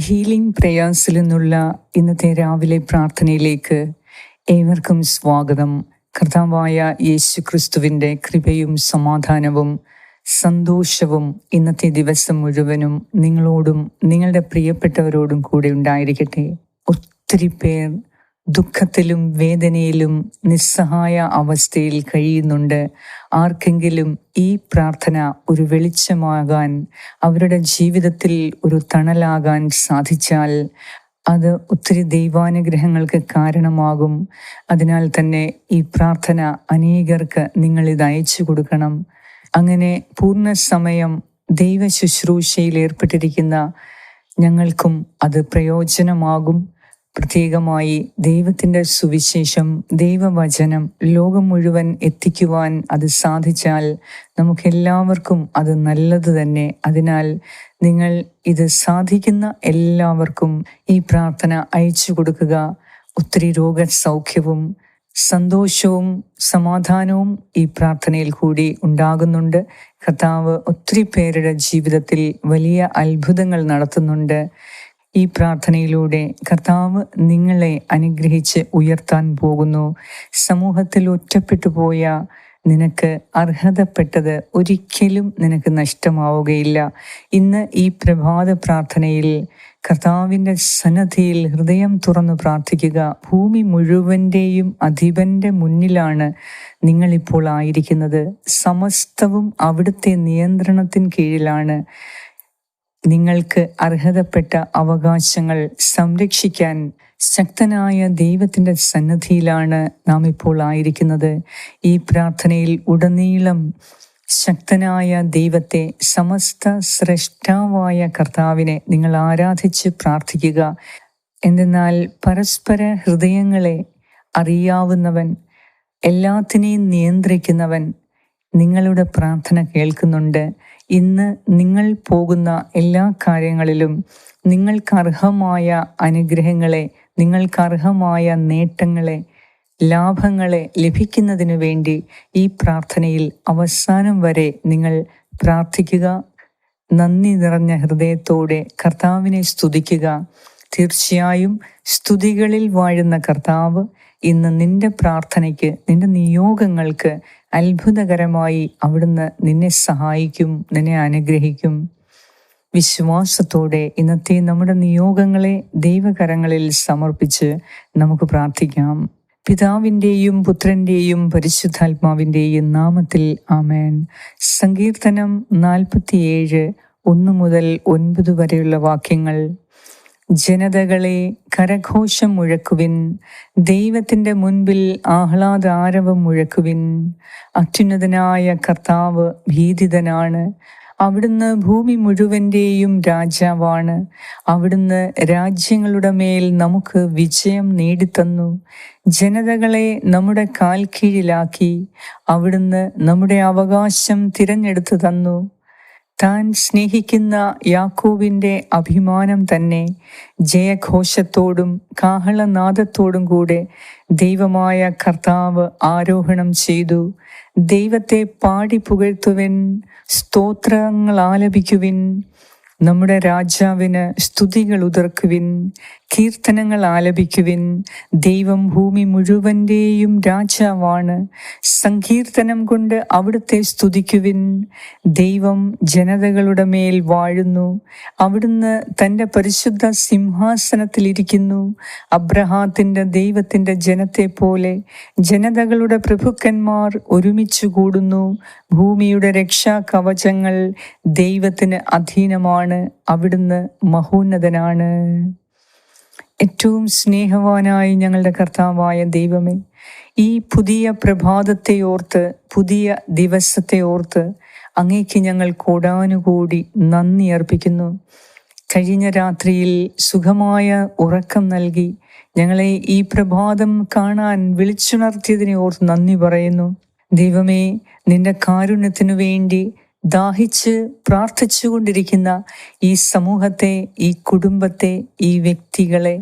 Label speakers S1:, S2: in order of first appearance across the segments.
S1: Healing പ്രയാസിൽ നിന്നുള്ള ഇന്നത്തെ രാവിലെ പ്രാർത്ഥനയിലേക്ക് ഏവർക്കും സ്വാഗതം. കർത്താവായ യേശു ക്രിസ്തുവിന്റെ കൃപയും സമാധാനവും സന്തോഷവും ഇന്നത്തെ ദിവസം മുഴുവനും നിങ്ങളോടും നിങ്ങളുടെ പ്രിയപ്പെട്ടവരോടും കൂടെ ഉണ്ടായിരിക്കട്ടെ. ഒത്തിരി പേർ ദുഃഖത്തിലും വേദനയിലും നിസ്സഹായ അവസ്ഥയിൽ കഴിയുന്നുണ്ട്. ആർക്കെങ്കിലും ഈ പ്രാർത്ഥന ഒരു വെളിച്ചമാകാൻ അവരുടെ ജീവിതത്തിൽ ഒരു തണലാകാൻ സാധിച്ചാൽ അത് ഒത്തിരി ദൈവാനുഗ്രഹങ്ങൾക്ക് കാരണമാകും. അതിനാൽ തന്നെ ഈ പ്രാർത്ഥന അനേകർക്ക് നിങ്ങൾ ഇത് അയച്ചു കൊടുക്കണം. അങ്ങനെ പൂർണ സമയം ദൈവ ശുശ്രൂഷയിൽ ഏർപ്പെട്ടിരിക്കുന്ന ഞങ്ങൾക്കും അത് പ്രയോജനമാകും. പ്രത്യേകമായി ദൈവത്തിന്റെ സുവിശേഷം ദൈവവചനം ലോകം മുഴുവൻ എത്തിക്കുവാൻ അത് സാധിച്ചാൽ നമുക്കെല്ലാവർക്കും അത് നല്ലത് തന്നെ. അതിനാൽ നിങ്ങൾ ഇത് സാധിക്കുന്ന എല്ലാവർക്കും ഈ പ്രാർത്ഥന അയച്ചു കൊടുക്കുക. ഒത്തിരി രോഗസൗഖ്യവും സന്തോഷവും സമാധാനവും ഈ പ്രാർത്ഥനയിൽ കൂടി ഉണ്ടാകുന്നുണ്ട്. കർത്താവ് ഒത്തിരി പേരുടെ ജീവിതത്തിൽ വലിയ അത്ഭുതങ്ങൾ നടത്തുന്നുണ്ട്. ഈ പ്രാർത്ഥനയിലൂടെ കർത്താവ് നിങ്ങളെ അനുഗ്രഹിച്ച് ഉയർത്താൻ പോകുന്നു. സമൂഹത്തിൽ ഒറ്റപ്പെട്ടു പോയ നിനക്ക് അർഹതപ്പെട്ടത് ഒരിക്കലും നിനക്ക് നഷ്ടമാവുകയില്ല. ഇന്ന് ഈ പ്രഭാത പ്രാർത്ഥനയിൽ കർത്താവിന്റെ സന്നദ്ധിയിൽ ഹൃദയം തുറന്നു പ്രാർത്ഥിക്കുക. ഭൂമി മുഴുവന്റെയും അധിപന്റെ മുന്നിലാണ് നിങ്ങളിപ്പോൾ ആയിരിക്കുന്നത്. സമസ്തവും അവിടുത്തെ നിയന്ത്രണത്തിന് കീഴിലാണ്. നിങ്ങൾക്ക് അർഹതപ്പെട്ട അവകാശങ്ങൾ സംരക്ഷിക്കാൻ ശക്തനായ ദൈവത്തിന്റെ സന്നദ്ധിയിലാണ് നാം ഇപ്പോൾ ആയിരിക്കുന്നത്. ഈ പ്രാർത്ഥനയിൽ ഉടനീളം ശക്തനായ ദൈവത്തെ സമസ്ത ശ്രേഷ്ഠാവായ കർത്താവിനെ നിങ്ങൾ ആരാധിച്ച് പ്രാർത്ഥിക്കുക. എന്തെന്നാൽ പരസ്പര ഹൃദയങ്ങളെ അറിയാവുന്നവൻ എല്ലാത്തിനെയും നിയന്ത്രിക്കുന്നവൻ നിങ്ങളുടെ പ്രാർത്ഥന കേൾക്കുന്നുണ്ട്. ഇന്ന് നിങ്ങൾ പോകുന്ന എല്ലാ കാര്യങ്ങളിലും നിങ്ങൾക്ക് അർഹമായ അനുഗ്രഹങ്ങളെ നിങ്ങൾക്ക് അർഹമായ നേട്ടങ്ങളെ ലാഭങ്ങളെ ലഭിക്കുന്നതിനു വേണ്ടി ഈ പ്രാർത്ഥനയിൽ അവസാനം വരെ നിങ്ങൾ പ്രാർത്ഥിക്കുക. നന്ദി നിറഞ്ഞ ഹൃദയത്തോടെ കർത്താവിനെ സ്തുതിക്കുക. തീർച്ചയായും സ്തുതികളിൽ വാഴുന്ന കർത്താവ് ഇന്ന് നിന്റെ പ്രാർത്ഥനയ്ക്ക് നിന്റെ നിയോഗങ്ങൾക്ക് അത്ഭുതകരമായി അവിടുന്ന് നിന്നെ സഹായിക്കും നിന്നെ അനുഗ്രഹിക്കും. വിശ്വാസത്തോടെ ഇന്നത്തെ നമ്മുടെ നിയോഗങ്ങളെ ദൈവകരങ്ങളിൽ സമർപ്പിച്ച് നമുക്ക് പ്രാർത്ഥിക്കാം. പിതാവിന്റെയും പുത്രന്റെയും പരിശുദ്ധാത്മാവിന്റെയും നാമത്തിൽ ആമേൻ. സങ്കീർത്തനം നാൽപ്പത്തിയേഴ് ഒന്ന് മുതൽ ഒൻപത് വരെയുള്ള വാക്യങ്ങൾ. ജനതകളെ കരഘോഷം മുഴക്കുവിൻ. ദൈവത്തിന്റെ മുൻപിൽ ആഹ്ലാദാരവം മുഴക്കുവിൻ. അത്യുന്നതനായ കർത്താവ് ഭീതിതനാണ്. അവിടുന്ന് ഭൂമി മുഴുവന്റെയും രാജാവാണ്. അവിടുന്ന് രാജ്യങ്ങളുടെ മേൽ നമുക്ക് വിജയം നേടിത്തന്നു. ജനതകളെ നമ്മുടെ കാൽ കീഴിലാക്കി അവിടുന്ന് നമ്മുടെ അവകാശം തിരഞ്ഞെടുത്തു തന്നു. താൻ സ്നേഹിക്കുന്ന യാക്കോവിന്റെ അഭിമാനം തന്നെ ജയഘോഷത്തോടും കാഹളനാദത്തോടും കൂടെ ദൈവമായ കർത്താവ് ആരോഹണം ചെയ്തു. ദൈവത്തെ പാടി പുകഴ്ത്തുവിൻ സ്തോത്രങ്ങൾ ആലപിക്കുവിൻ. നമ്മുടെ രാജാവിന് സ്തുതികൾ ഉതിർക്കുവിൻ കീർത്തനങ്ങൾ ആലപിക്കുവിൻ. ദൈവം ഭൂമി മുഴുവന്റെയും രാജാവാണ്. സങ്കീർത്തനം കൊണ്ട് അവിടുത്തെ സ്തുതിക്കുവിൻ. ദൈവം ജനതകളുടെ മേൽ വാഴുന്നു. അവിടുന്ന് തന്റെ പരിശുദ്ധ സിംഹാസനത്തിലിരിക്കുന്നു അബ്രഹാത്തിന്റെ ദൈവത്തിന്റെ ജനത്തെ പോലെ ജനതകളുടെ പ്രഭുക്കന്മാർ ഒരുമിച്ച് കൂടുന്നു. ഭൂമിയുടെ രക്ഷാ കവചങ്ങൾ ദൈവത്തിന് അധീനമാണ്. അവിടുന്ന് മഹോന്നതനാണ്. ഏറ്റവും സ്നേഹവാനായി ഞങ്ങളുടെ കർത്താവായ ദൈവമേ ഈ പുതിയ പ്രഭാതത്തെ ഓർത്ത് പുതിയ ദിവസത്തെ ഓർത്ത് അങ്ങേക്ക് ഞങ്ങൾ കൂടാനുകൂടി നന്ദി അർപ്പിക്കുന്നു. കഴിഞ്ഞ രാത്രിയിൽ സുഖമായ ഉറക്കം നൽകി ഞങ്ങളെ ഈ പ്രഭാതം കാണാൻ വിളിച്ചുണർത്തിയതിനെ ഓർത്ത് നന്ദി പറയുന്നു. ദൈവമേ നിന്റെ കാരുണ്യത്തിനു വേണ്ടി ദാഹിച്ച് പ്രാർത്ഥിച്ചുകൊണ്ടിരിക്കുന്ന ഈ സമൂഹത്തെ ഈ കുടുംബത്തെ ഈ വ്യക്തികളെ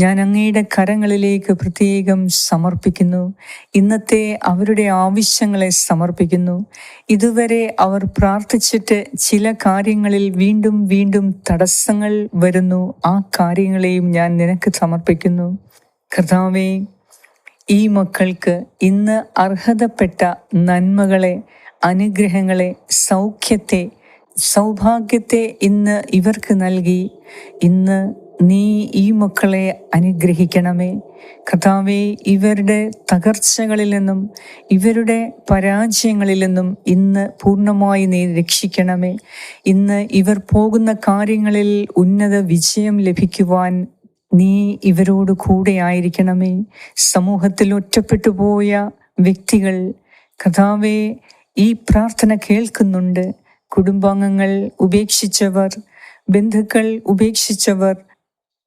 S1: ഞാൻ അങ്ങയുടെ കരങ്ങളിലേക്ക് പ്രത്യേകം സമർപ്പിക്കുന്നു. ഇന്നത്തെ അവരുടെ ആവശ്യങ്ങളെ സമർപ്പിക്കുന്നു. ഇതുവരെ അവർ പ്രാർത്ഥിച്ചിട്ട് ചില കാര്യങ്ങളിൽ വീണ്ടും വീണ്ടും തടസ്സങ്ങൾ വരുന്നു. ആ കാര്യങ്ങളെയും ഞാൻ നിനക്ക് സമർപ്പിക്കുന്നു. കർത്താവേ ഈ മക്കൾക്ക് ഇന്ന് അർഹതപ്പെട്ട നന്മകളെ അനുഗ്രഹങ്ങളെ സൗഖ്യത്തെ സൗഭാഗ്യത്തെ ഇന്ന് ഇവർക്ക് നൽകി. ഇന്ന് നീ ഈ മക്കളെ അനുഗ്രഹിക്കണമേ. കഥാവെ ഇവരുടെ തകർച്ചകളിൽ നിന്നും ഇവരുടെ പരാജയങ്ങളിൽ നിന്നും ഇന്ന് പൂർണമായി നീ രക്ഷിക്കണമേ. ഇന്ന് ഇവർ പോകുന്ന കാര്യങ്ങളിൽ ഉന്നത വിജയം ലഭിക്കുവാൻ നീ ഇവരോട് കൂടെ ആയിരിക്കണമേ. സമൂഹത്തിൽ ഒറ്റപ്പെട്ടു പോയ വ്യക്തികൾ കഥാവെ ഈ പ്രാർത്ഥന കേൾക്കുന്നുണ്ട്. കുടുംബാംഗങ്ങൾ ഉപേക്ഷിച്ചവർ ബന്ധുക്കൾ ഉപേക്ഷിച്ചവർ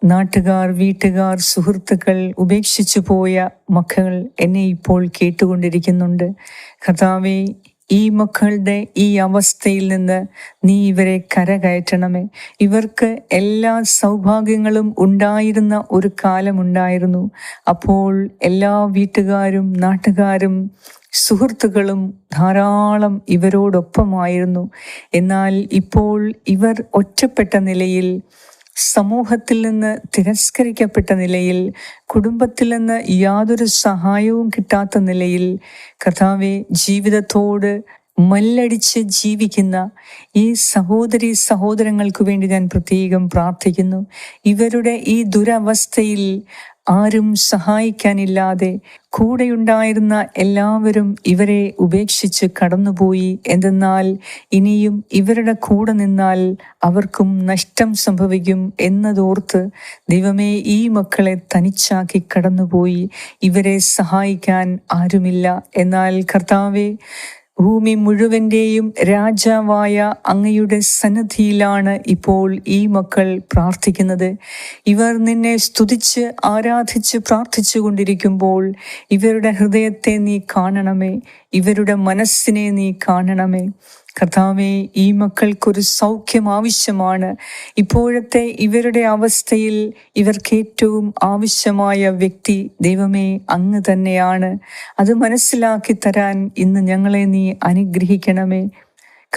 S1: നാട്ടുകാർ വീട്ടുകാർ സുഹൃത്തുക്കൾ ഉപേക്ഷിച്ചു പോയ മക്കൾ എന്നെ ഇപ്പോൾ കേട്ടുകൊണ്ടിരിക്കുന്നുണ്ട്. കഥാവെ ഈ മക്കളുടെ ഈ അവസ്ഥയിൽ നിന്ന് നീ ഇവരെ കരകയറ്റണമേ. ഇവർക്ക് എല്ലാ സൗഭാഗ്യങ്ങളും ഉണ്ടായിരുന്ന ഒരു കാലമുണ്ടായിരുന്നു. അപ്പോൾ എല്ലാ വീട്ടുകാരും നാട്ടുകാരും സുഹൃത്തുക്കളും ധാരാളം ഇവരോടൊപ്പമായിരുന്നു. എന്നാൽ ഇപ്പോൾ ഇവർ ഒറ്റപ്പെട്ട നിലയിൽ സമൂഹത്തിൽ നിന്ന് തിരസ്കരിക്കപ്പെട്ട നിലയിൽ കുടുംബത്തിൽ നിന്ന് യാതൊരു സഹായവും കിട്ടാത്ത നിലയിൽ കഥാവെ ജീവിതത്തോട് മല്ലടിച്ച് ജീവിക്കുന്ന ഈ സഹോദരി സഹോദരങ്ങൾക്ക് വേണ്ടി ഞാൻ പ്രത്യേകം പ്രാർത്ഥിക്കുന്നു. ഇവരുടെ ഈ ദുരവസ്ഥയിൽ ആരും സഹായിക്കാനില്ലാതെ കൂടെയുണ്ടായിരുന്ന എല്ലാവരും ഇവരെ ഉപേക്ഷിച്ച് കടന്നുപോയി. എന്തെന്നാൽ ഇനിയും ഇവരുടെ കൂടെ നിന്നാൽ അവർക്കും നഷ്ടം സംഭവിക്കും എന്നതോർത്ത് ദൈവമേ ഈ മക്കളെ തനിച്ചാക്കി കടന്നുപോയി. ഇവരെ സഹായിക്കാൻ ആരുമില്ല. എന്നാൽ കർത്താവെ ഭൂമി മുഴുവന്റെയും രാജാവായ അങ്ങയുടെ സന്നദ്ധിയിലാണ് ഇപ്പോൾ ഈ മക്കൾ പ്രാർത്ഥിക്കുന്നത്. ഇവർ നിന്നെ സ്തുതിച്ച് ആരാധിച്ച് പ്രാർത്ഥിച്ചു കൊണ്ടിരിക്കുമ്പോൾ ഇവരുടെ ഹൃദയത്തെ നീ കാണണമേ. ഇവരുടെ മനസ്സിനെ നീ കാണണമേ. കർത്താവെ ഈ മക്കൾക്കൊരു സൗഖ്യം ആവശ്യമാണ്. ഇപ്പോഴത്തെ ഇവരുടെ അവസ്ഥയിൽ ഇവർക്ക് ഏറ്റവും ആവശ്യമായ വ്യക്തി ദൈവമേ അങ്ങ് തന്നെയാണ്. അത് മനസ്സിലാക്കി തരാൻ ഇന്ന് ഞങ്ങളെ നീ അനുഗ്രഹിക്കണമേ.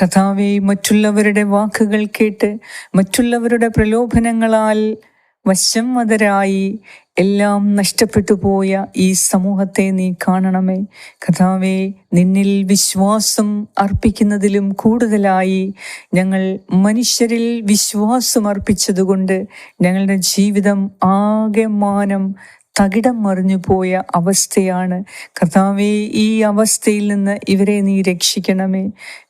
S1: കഥാവെ മറ്റുള്ളവരുടെ വാക്കുകൾ കേട്ട് മറ്റുള്ളവരുടെ പ്രലോഭനങ്ങളാൽ വശംവതരായി എല്ലാം നഷ്ടപ്പെട്ടു പോയ ഈ സമൂഹത്തെ നീ കാണണമേ. കഥാവെ നിന്നിൽ വിശ്വാസം അർപ്പിക്കുന്നതിലും കൂടുതലായി ഞങ്ങൾ മനുഷ്യരിൽ വിശ്വാസം അർപ്പിച്ചതുകൊണ്ട് ഞങ്ങളുടെ ജീവിതം ആകെ മാനം തകിടം മറിഞ്ഞു പോയ അവസ്ഥയാണ്. കഥാവെ ഈ അവസ്ഥയിൽ നിന്ന് ഇവരെ നീ രക്ഷിക്കണമേ.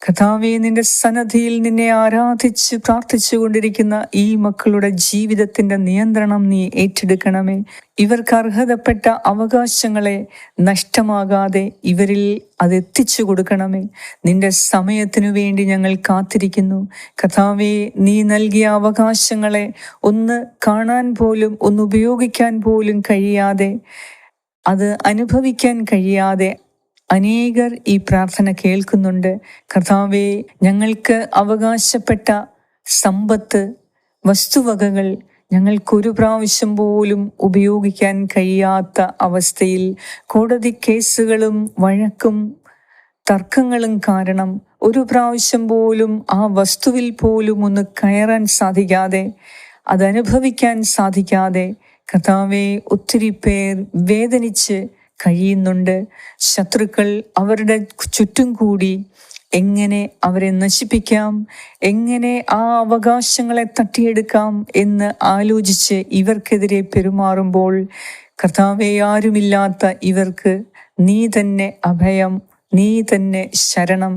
S1: കഥാവെ നിന്റെ സന്നദ്ധിയിൽ നിന്നെ ആരാധിച്ച് പ്രാർത്ഥിച്ചു കൊണ്ടിരിക്കുന്ന ഈ മക്കളുടെ ജീവിതത്തിന്റെ നിയന്ത്രണം നീ ഏറ്റെടുക്കണമേ. ഇവർക്ക് അർഹതപ്പെട്ട അവകാശങ്ങളെ നഷ്ടമാകാതെ ഇവരിൽ അത് എത്തിച്ചു കൊടുക്കണമേ. നിന്റെ സമയത്തിനു വേണ്ടി ഞങ്ങൾ കാത്തിരിക്കുന്നു. കഥാവെ നീ നൽകിയ അവകാശങ്ങളെ ഒന്ന് കാണാൻ പോലും ഒന്ന് ഉപയോഗിക്കാൻ പോലും കഴിയാതെ അത് അനുഭവിക്കാൻ കഴിയാതെ അനേകർ ഈ പ്രാർത്ഥന കേൾക്കുന്നുണ്ട്. കർത്താവെ ഞങ്ങൾക്ക് അവകാശപ്പെട്ട സമ്പത്ത് വസ്തുവകകൾ ഞങ്ങൾക്കൊരു പ്രാവശ്യം പോലും ഉപയോഗിക്കാൻ കഴിയാത്ത അവസ്ഥയിൽ കോടതി കേസുകളും വഴക്കും തർക്കങ്ങളും കാരണം ഒരു പ്രാവശ്യം പോലും ആ വസ്തുവിൽ പോലും ഒന്ന് കയറാൻ സാധിക്കാതെ അതനുഭവിക്കാൻ സാധിക്കാതെ കഥാവെ ഒത്തിരി പേർ വേദനിച്ച് കഴിയുന്നുണ്ട്. ശത്രുക്കൾ അവരുടെ ചുറ്റും കൂടി എങ്ങനെ അവരെ നശിപ്പിക്കാം? എങ്ങനെ ആ അവകാശങ്ങളെ തട്ടിയെടുക്കാം എന്ന് ആലോചിച്ച് ഇവർക്കെതിരെ പെരുമാറുമ്പോൾ കർത്താവെ ആരുമില്ലാത്ത ഇവർക്ക് നീ തന്നെ അഭയം നീ തന്നെ ശരണം.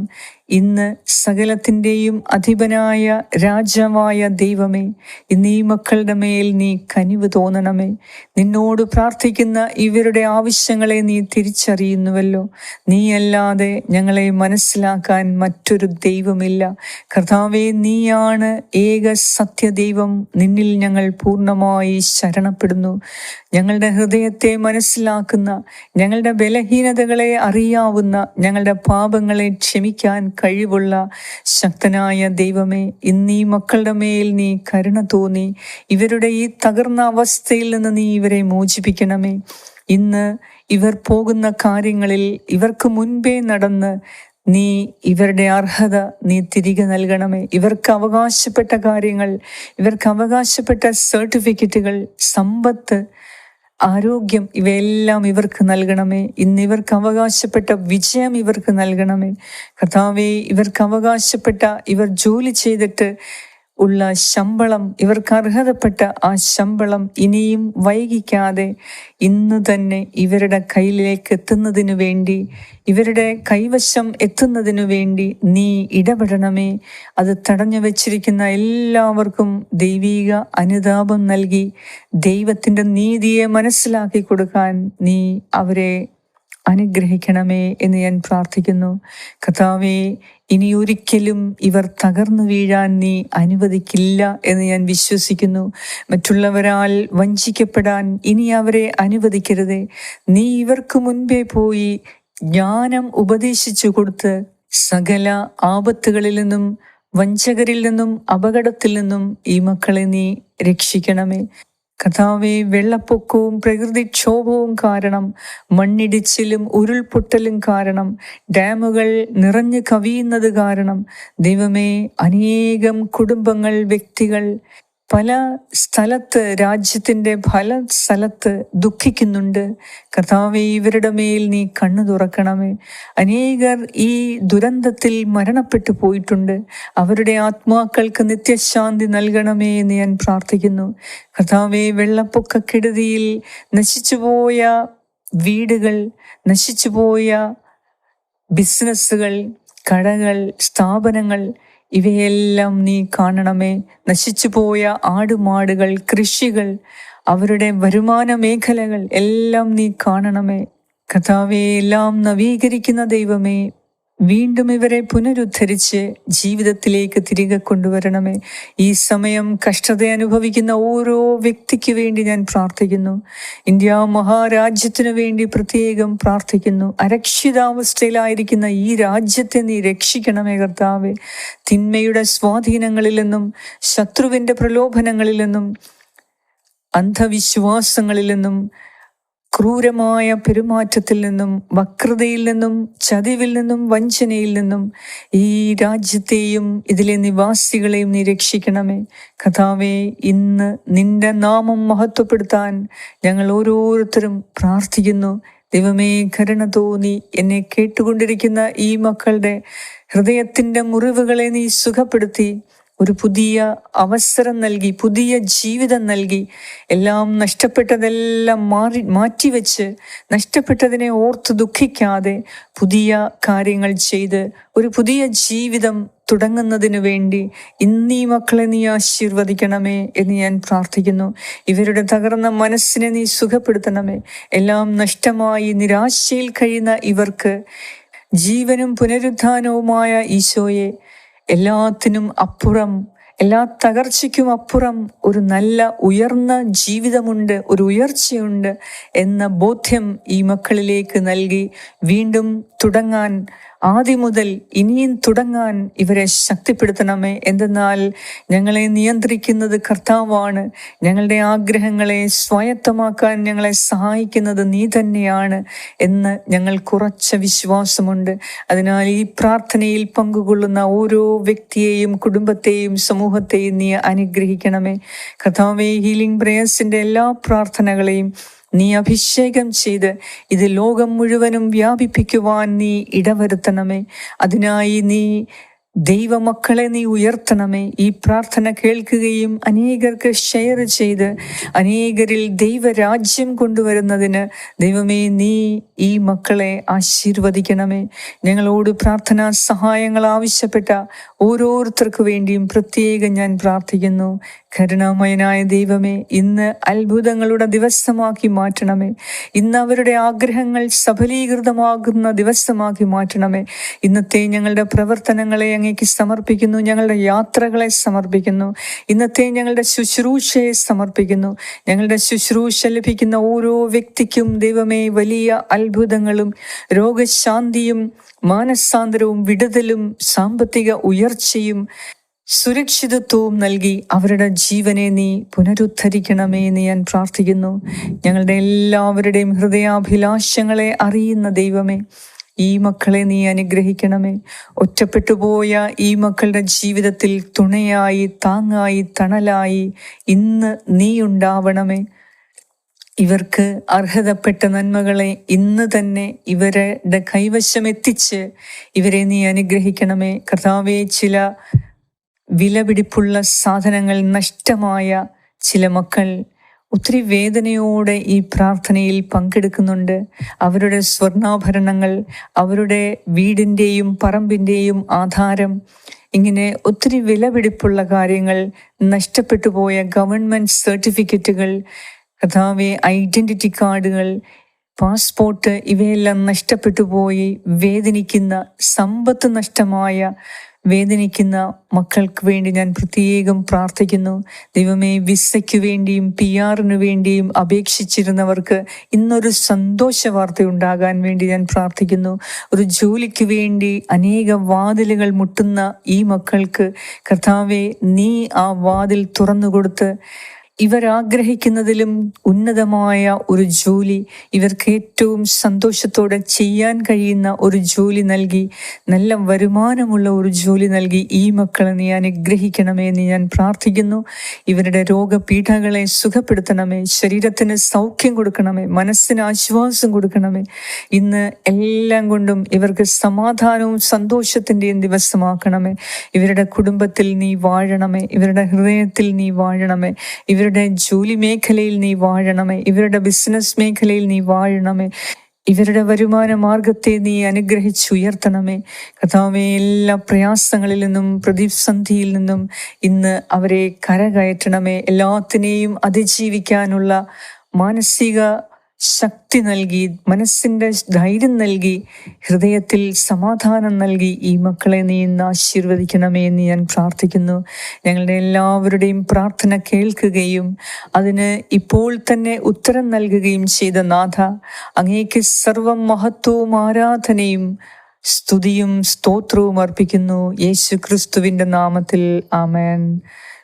S1: ഇന്ന് സകലത്തിന്റെയും അധിപനായ രാജാവായ ദൈവമേ ഇന്ന് ഈ മക്കളുടെ മേൽ നീ കനിവ് തോന്നണമേ. നിന്നോട് പ്രാർത്ഥിക്കുന്ന ഇവരുടെ ആവശ്യങ്ങളെ നീ തിരിച്ചറിയുന്നുവല്ലോ. നീയല്ലാതെ ഞങ്ങളെ മനസ്സിലാക്കാൻ മറ്റൊരു ദൈവമില്ല. കർത്താവെ നീയാണ് ഏക സത്യദൈവം. നിന്നിൽ ഞങ്ങൾ പൂർണമായി ശരണപ്പെടുന്നു. ഞങ്ങളുടെ ഹൃദയത്തെ മനസ്സിലാക്കുന്ന ഞങ്ങളുടെ ബലഹീനതകളെ അറിയാവുന്ന ഞങ്ങളുടെ പാപങ്ങളെ ക്ഷമിക്കാൻ കഴിവുള്ള ശക്തനായ ദൈവമേ ഇന്ന് മക്കളുടെ മേൽ നീ കരുണ തോന്നി. ഇവരുടെ ഈ തകർന്ന അവസ്ഥയിൽ നിന്ന് നീ ഇവരെ മോചിപ്പിക്കണമേ. ഇന്ന് ഇവർ പോകുന്ന കാര്യങ്ങളിൽ ഇവർക്ക് മുൻപേ നടന്ന് നീ ഇവരുടെ അർഹത നീ തിരികെ നൽകണമേ. ഇവർക്ക് അവകാശപ്പെട്ട കാര്യങ്ങൾ ഇവർക്ക് അവകാശപ്പെട്ട സർട്ടിഫിക്കറ്റുകൾ സമ്പത്ത് ആരോഗ്യം ഇവയെല്ലാം ഇവർക്ക് നൽകണമേ. ഇന്ന് ഇവർക്ക് അവകാശപ്പെട്ട വിജയം ഇവർക്ക് നൽകണമേ. കർത്താവെ ഇവർക്ക് അവകാശപ്പെട്ട ഇവർ ജോലി ചെയ്തിട്ട് ഉള്ള ശമ്പളം ഇവർക്ക് അർഹതപ്പെട്ട ആ ശമ്പളം ഇനിയും വൈകിക്കാതെ ഇന്ന് തന്നെ ഇവരുടെ കയ്യിലേക്ക് എത്തുന്നതിനു വേണ്ടി ഇവരുടെ കൈവശം എത്തുന്നതിനു വേണ്ടി നീ ഇടപെടണമേ. അത് തടഞ്ഞു വച്ചിരിക്കുന്ന എല്ലാവർക്കും ദൈവീക അനുതാപം നൽകി ദൈവത്തിന്റെ നീതിയെ മനസ്സിലാക്കി കൊടുക്കാൻ നീ അവരെ അനുഗ്രഹിക്കണമേ എന്ന് ഞാൻ പ്രാർത്ഥിക്കുന്നു. കഥാവേ ഇനി ഒരിക്കലും ഇവർ തകർന്നു വീഴാൻ നീ അനുവദിക്കില്ല എന്ന് ഞാൻ വിശ്വസിക്കുന്നു. മറ്റുള്ളവരാൽ വഞ്ചിക്കപ്പെടാൻ ഇനി അവരെ അനുവദിക്കരുതേ. നീ ഇവർക്ക് മുൻപേ പോയി ജ്ഞാനം ഉപദേശിച്ചു കൊടുത്ത് സകല ആപത്തുകളിൽ നിന്നും വഞ്ചകരിൽ നിന്നും അപകടത്തിൽ നിന്നും ഈ മക്കളെ നീ രക്ഷിക്കണമേ. കഥാവെ വെള്ളപ്പൊക്കവും പ്രകൃതിക്ഷോഭവും കാരണം മണ്ണിടിച്ചിലും ഉരുൾപൊട്ടലും കാരണം ഡാമുകൾ നിറഞ്ഞു കവിയുന്നത് കാരണം ദൈവമേ അനേകം കുടുംബങ്ങൾ വ്യക്തികൾ പല സ്ഥലത്ത് രാജ്യത്തിന്റെ പല സ്ഥലത്ത് ദുഃഖിക്കുന്നുണ്ട്. കർത്താവെ ഇവരുടെ മേൽ നീ കണ്ണു തുറക്കണമേ. അനേകർ ഈ ദുരന്തത്തിൽ മരണപ്പെട്ടു പോയിട്ടുണ്ട്. അവരുടെ ആത്മാക്കൾക്ക് നിത്യശാന്തി നൽകണമേ എന്ന് ഞാൻ പ്രാർത്ഥിക്കുന്നു. കർത്താവെ വെള്ളപ്പൊക്കക്കെടുതിയിൽ നശിച്ചുപോയ വീടുകൾ നശിച്ചുപോയ ബിസിനസ്സുകൾ കടകൾ സ്ഥാപനങ്ങൾ ഇവയെല്ലാം നീ കാണണമേ. നശിച്ചുപോയ ആടുമാടുകൾ കൃഷികൾ അവരുടെ വരുമാന മേഖലകൾ എല്ലാം നീ കാണണമേ. കഥാവെ എല്ലാം നവീകരിക്കുന്ന ദൈവമേ വീണ്ടും ഇവരെ പുനരുദ്ധരിച്ച് ജീവിതത്തിലേക്ക് തിരികെ കൊണ്ടുവരണമേ. ഈ സമയം കഷ്ടത അനുഭവിക്കുന്ന ഓരോ വ്യക്തിക്ക് വേണ്ടി ഞാൻ പ്രാർത്ഥിക്കുന്നു. ഇന്ത്യ മഹാരാജ്യത്തിനു വേണ്ടി പ്രത്യേകം പ്രാർത്ഥിക്കുന്നു. അരക്ഷിതാവസ്ഥയിലായിരിക്കുന്ന ഈ രാജ്യത്തെ നീ രക്ഷിക്കണമേ കർത്താവെ. തിന്മയുടെ സ്വാധീനങ്ങളിൽ നിന്നും ശത്രുവിന്റെ പ്രലോഭനങ്ങളിൽ നിന്നും അന്ധവിശ്വാസങ്ങളിൽ നിന്നും ക്രൂരമായ പെരുമാറ്റത്തിൽ നിന്നും വക്രതയിൽ നിന്നും ചതിവിൽ നിന്നും വഞ്ചനയിൽ നിന്നും ഈ രാജ്യത്തെയും ഇതിലെ നിവാസികളെയും നീ രക്ഷിക്കണമേ. കഥാവെ ഇന്ന് നിന്റെ നാമം മഹത്വപ്പെടുത്താൻ ഞങ്ങൾ ഓരോരുത്തരും പ്രാർത്ഥിക്കുന്നു. ദൈവമേ കരുണ തോന്നി എന്നെ കേട്ടുകൊണ്ടിരിക്കുന്ന ഈ മക്കളുടെ ഹൃദയത്തിന്റെ മുറിവുകളെ നീ സുഖപ്പെടുത്തി. ഒരു പുതിയ അവസരം നൽകി പുതിയ ജീവിതം നൽകി. എല്ലാം നഷ്ടപ്പെട്ടതെല്ലാം മാറി മാറ്റിവെച്ച് നഷ്ടപ്പെട്ടതിനെ ഓർത്ത് ദുഃഖിക്കാതെ പുതിയ കാര്യങ്ങൾ ചെയ്ത് ഒരു പുതിയ ജീവിതം തുടങ്ങുന്നതിന് വേണ്ടി ഇന്നീ മക്കളെ നീ ആശീർവദിക്കണമേ എന്ന് ഞാൻ പ്രാർത്ഥിക്കുന്നു. ഇവരുടെ തകർന്ന മനസ്സിനെ നീ സുഖപ്പെടുത്തണമേ. എല്ലാം നഷ്ടമായി നിരാശയിൽ കഴിയുന്ന ഇവർക്ക് ജീവനും പുനരുദ്ധാനവുമായ ഈശോയെ എല്ലാത്തിനും അപ്പുറം എല്ലാ തകർച്ചയ്ക്കും അപ്പുറം ഒരു നല്ല ഉയർന്ന ജീവിതമുണ്ട് ഒരു ഉയർച്ചയുണ്ട് എന്ന ബോധ്യം ഈ മക്കളിലേക്ക് നൽകി വീണ്ടും തുടങ്ങാൻ ആദ്യം മുതൽ ഇനിയും തുടങ്ങാൻ ഇവരെ ശക്തിപ്പെടുത്തണമേ. എന്തെന്നാൽ ഞങ്ങളെ നിയന്ത്രിക്കുന്നത് കർത്താവാണ്. ഞങ്ങളുടെ ആഗ്രഹങ്ങളെ സ്വായത്തമാക്കാൻ ഞങ്ങളെ സഹായിക്കുന്നത് നീ തന്നെയാണ് എന്ന് ഞങ്ങൾ കുറച്ച വിശ്വാസമുണ്ട്. അതിനാൽ ഈ പ്രാർത്ഥനയിൽ പങ്കുകൊള്ളുന്ന ഓരോ വ്യക്തിയെയും കുടുംബത്തെയും സമൂഹത്തെയും നീ അനുഗ്രഹിക്കണമേ. കർത്താവേ ഹീലിംഗ് പ്രേയേഴ്സിന്റെ എല്ലാ പ്രാർത്ഥനകളെയും നീ അഭിഷേകം ചെയ്ത് ഇത് ലോകം മുഴുവനും വ്യാപിപ്പിക്കുവാൻ നീ ഇടവരുത്തണമേ. അതിനായി നീ ദൈവമക്കളെ നീ ഉയർത്തണമേ. ഈ പ്രാർത്ഥന കേൾക്കുകയും അനേകർക്ക് ഷെയർ ചെയ്ത് അനേകരിൽ ദൈവരാജ്യം കൊണ്ടുവരുന്നതിന് ദൈവമേ നീ ഈ മക്കളെ ആശീർവദിക്കണമേ. ഞങ്ങളോട് പ്രാർത്ഥനാ സഹായങ്ങൾ ആവശ്യപ്പെട്ട ഓരോരുത്തർക്കു വേണ്ടിയും പ്രത്യേകം ഞാൻ പ്രാർത്ഥിക്കുന്നു. കരുണാമയനായ ദൈവമേ ഇന്ന് അത്ഭുതങ്ങളുടെ ദിവസമാക്കി മാറ്റണമേ. ഇന്ന് അവരുടെ ആഗ്രഹങ്ങൾ സഫലീകൃതമാകുന്ന ദിവസമാക്കി മാറ്റണമേ. ഇന്നത്തെ ഞങ്ങളുടെ പ്രവർത്തനങ്ങളെ അങ്ങേക്ക് സമർപ്പിക്കുന്നു ഞങ്ങളുടെ യാത്രകളെ സമർപ്പിക്കുന്നു. ഇന്നത്തെ ഞങ്ങളുടെ ശുശ്രൂഷയെ സമർപ്പിക്കുന്നു. ഞങ്ങളുടെ ശുശ്രൂഷ ലഭിക്കുന്ന ഓരോ വ്യക്തിക്കും ദൈവമേ വലിയ അത്ഭുതങ്ങളും രോഗശാന്തിയും മാനസാന്തരവും വിടുതലും സാമ്പത്തിക ഉയർച്ചയും സുരക്ഷിതത്വവും നൽകി അവരുടെ ജീവനെ നീ പുനരുദ്ധരിക്കണമേ എന്ന് ഞാൻ പ്രാർത്ഥിക്കുന്നു. ഞങ്ങളുടെ എല്ലാവരുടെയും ഹൃദയാഭിലാഷങ്ങളെ അറിയുന്ന ദൈവമേ ഈ മക്കളെ നീ അനുഗ്രഹിക്കണമേ. ഒറ്റപ്പെട്ടുപോയ ഈ മക്കളുടെ ജീവിതത്തിൽ തുണയായി താങ്ങായി തണലായി ഇന്ന് നീ ഉണ്ടാവണമേ. ഇവർക്ക് അർഹതപ്പെട്ട നന്മകളെ ഇന്ന് തന്നെ ഇവരുടെ കൈവശം എത്തിച്ച് ഇവരെ നീ അനുഗ്രഹിക്കണമേ. കർത്താവെ ചില വിലപിടിപ്പുള്ള സാധനങ്ങൾ നഷ്ടമായ ചില മക്കൾ ഒത്തിരി വേദനയോടെ ഈ പ്രാർത്ഥനയിൽ പങ്കെടുക്കുന്നുണ്ട്. അവരുടെ സ്വർണാഭരണങ്ങൾ അവരുടെ വീടിന്റെയും പറമ്പിന്റെയും ആധാരം ഇങ്ങനെ ഒത്തിരി വിലപിടിപ്പുള്ള കാര്യങ്ങൾ നഷ്ടപ്പെട്ടു പോയ ഗവൺമെന്റ് സർട്ടിഫിക്കറ്റുകൾ കഥാവെ ഐഡന്റിറ്റി കാർഡുകൾ പാസ്പോർട്ട് ഇവയെല്ലാം നഷ്ടപ്പെട്ടു പോയി വേദനിക്കുന്ന സമ്പത്ത് നഷ്ടമായ വേദനിക്കുന്ന മക്കൾക്ക് വേണ്ടി ഞാൻ പ്രത്യേകം പ്രാർത്ഥിക്കുന്നു. ദൈവമേ വിസയ്ക്ക് വേണ്ടിയും പി ആറിന് വേണ്ടിയും അപേക്ഷിച്ചിരുന്നവർക്ക് ഇന്നൊരു സന്തോഷ വാർത്ത ഉണ്ടാകാൻ വേണ്ടി ഞാൻ പ്രാർത്ഥിക്കുന്നു. ഒരു ജോലിക്ക് വേണ്ടി അനേക വാതിലുകൾ മുട്ടുന്ന ഈ മക്കൾക്ക് കർത്താവെ നീ ആ വാതിൽ തുറന്നു കൊടുത്ത് ഇവരാഗ്രഹിക്കുന്നതിലും ഉന്നതമായ ഒരു ജോലി ഇവർക്ക് ഏറ്റവും സന്തോഷത്തോടെ ചെയ്യാൻ കഴിയുന്ന ഒരു ജോലി നൽകി നല്ല വരുമാനമുള്ള ഒരു ജോലി നൽകി ഈ മക്കളെ നീ അനുഗ്രഹിക്കണമേ എന്ന് ഞാൻ പ്രാർത്ഥിക്കുന്നു. ഇവരുടെ രോഗപീഠകളെ സുഖപ്പെടുത്തണമേ ശരീരത്തിന് സൗഖ്യം കൊടുക്കണമേ മനസ്സിന് ആശ്വാസം കൊടുക്കണമേ. ഇന്ന് എല്ലാം കൊണ്ടും ഇവർക്ക് സമാധാനവും സന്തോഷത്തിന്റെയും ദിവസമാക്കണമേ. ഇവരുടെ കുടുംബത്തിൽ നീ വാഴണമേ ഇവരുടെ ഹൃദയത്തിൽ നീ വാഴണമേ. ഇവരുടെ ജോലി മേഖലയിൽ നീ വാഴണമേ. ഇവരുടെ ബിസിനസ് മേഖലയിൽ നീ വാഴണമേ. ഇവരുടെ വരുമാന മാർഗത്തെ നീ അനുഗ്രഹിച്ചുയർത്തണമേ കഥാവെ എല്ലാ പ്രയാസങ്ങളിൽ നിന്നും പ്രതിസന്ധിയിൽ നിന്നും ഇന്ന് അവരെ കരകയറ്റണമേ. എല്ലാത്തിനെയും അതിജീവിക്കാനുള്ള മാനസിക ശക്തി നൽകി മനസ്സിന്റെ ധൈര്യം നൽകി ഹൃദയത്തിൽ സമാധാനം നൽകി ഈ മക്കളെ നീ ഇന്ന് ആശീർവദിക്കണമേ എന്ന് ഞാൻ പ്രാർത്ഥിക്കുന്നു. ഞങ്ങളുടെ എല്ലാവരുടെയും പ്രാർത്ഥന കേൾക്കുകയും അതിന് ഇപ്പോൾ തന്നെ ഉത്തരം നൽകുകയും ചെയ്ത നാഥ അങ്ങേക്ക് സർവം മഹത്വവും ആരാധനയും സ്തുതിയും സ്തോത്രവും അർപ്പിക്കുന്നു. യേശു ക്രിസ്തുവിന്റെ നാമത്തിൽ ആമേൻ.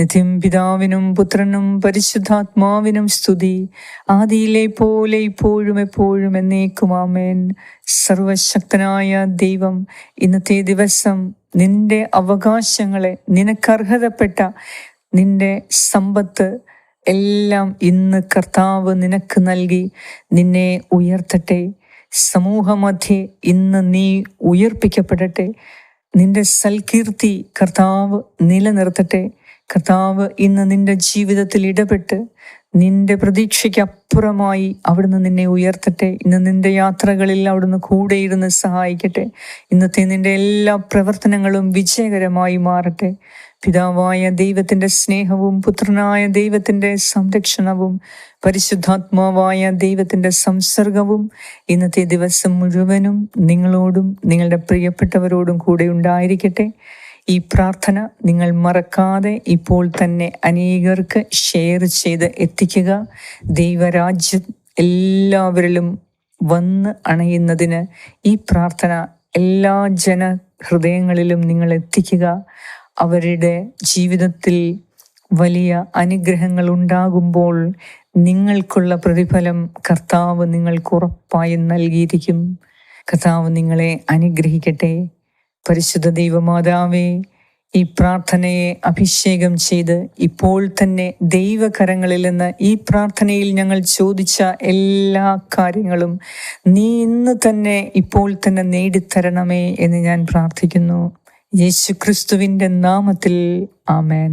S1: നിത്യം പിതാവിനും പുത്രനും പരിശുദ്ധാത്മാവിനും സ്തുതി. ആദിയിലെ പോലെ ഇപ്പോഴും എപ്പോഴും എന്നേക്കും ആമേൻ. സർവശക്തനായ ദൈവം ഇന്നത്തെ ദിവസം നിന്റെ അവകാശങ്ങളെ നിനക്കർഹതപ്പെട്ട നിന്റെ സമ്പത്ത് എല്ലാം ഇന്ന് കർത്താവ് നിനക്ക് നൽകി. നിന്നെ ഉയർത്തട്ടെ. സമൂഹമധ്യേ ഇന്ന് നീ ഉയർപ്പിക്കപ്പെടട്ടെ. നിന്റെ സൽകീർത്തി കർത്താവ് നിലനിർത്തട്ടെ. കർത്താവ് ഇന്ന് നിന്റെ ജീവിതത്തിൽ ഇടപെട്ട് നിന്റെ പ്രതീക്ഷയ്ക്ക് അപ്പുറമായി അവിടുന്ന് നിന്നെ ഉയർത്തട്ടെ. ഇന്ന് നിന്റെ യാത്രകളിൽ അവിടുന്ന് കൂടെ ഇരുന്ന് സഹായിക്കട്ടെ. ഇന്നത്തെ നിന്റെ എല്ലാ പ്രവർത്തനങ്ങളും വിജയകരമായി മാറട്ടെ. പിതാവായ ദൈവത്തിന്റെ സ്നേഹവും പുത്രനായ ദൈവത്തിന്റെ സംരക്ഷണവും പരിശുദ്ധാത്മാവായ ദൈവത്തിന്റെ സംസർഗവും ഇന്നത്തെ ദിവസം മുഴുവനും നിങ്ങളോടും നിങ്ങളുടെ പ്രിയപ്പെട്ടവരോടും കൂടെ ഉണ്ടായിരിക്കട്ടെ. ഈ പ്രാർത്ഥന നിങ്ങൾ മറക്കാതെ ഇപ്പോൾ തന്നെ അനേകർക്ക് ഷെയർ ചെയ്ത് എത്തിക്കുക. ദൈവരാജ്യം എല്ലാവരിലും വന്ന് അണയുന്നതിന് ഈ പ്രാർത്ഥന എല്ലാ ജന ഹൃദയങ്ങളിലും നിങ്ങൾ എത്തിക്കുക. അവരുടെ ജീവിതത്തിൽ വലിയ അനുഗ്രഹങ്ങൾ ഉണ്ടാകുമ്പോൾ നിങ്ങൾക്കുള്ള പ്രതിഫലം കർത്താവ് നിങ്ങൾക്ക് ഉറപ്പായും നൽകിയിരിക്കും. കർത്താവ് നിങ്ങളെ അനുഗ്രഹിക്കട്ടെ. പരിശുദ്ധ ദൈവമാതാവേ ഈ പ്രാർത്ഥനയെ അഭിഷേകം ചെയ്ത് ഇപ്പോൾ തന്നെ ദൈവകരങ്ങളിൽ നിന്ന് ഈ പ്രാർത്ഥനയിൽ ഞങ്ങൾ ചോദിച്ച എല്ലാ കാര്യങ്ങളും നീ ഇന്ന് തന്നെ ഇപ്പോൾ തന്നെ നേടിത്തരണമേ എന്ന് ഞാൻ പ്രാർത്ഥിക്കുന്നു. യേശു ക്രിസ്തുവിന്റെ നാമത്തിൽ ആമേൻ.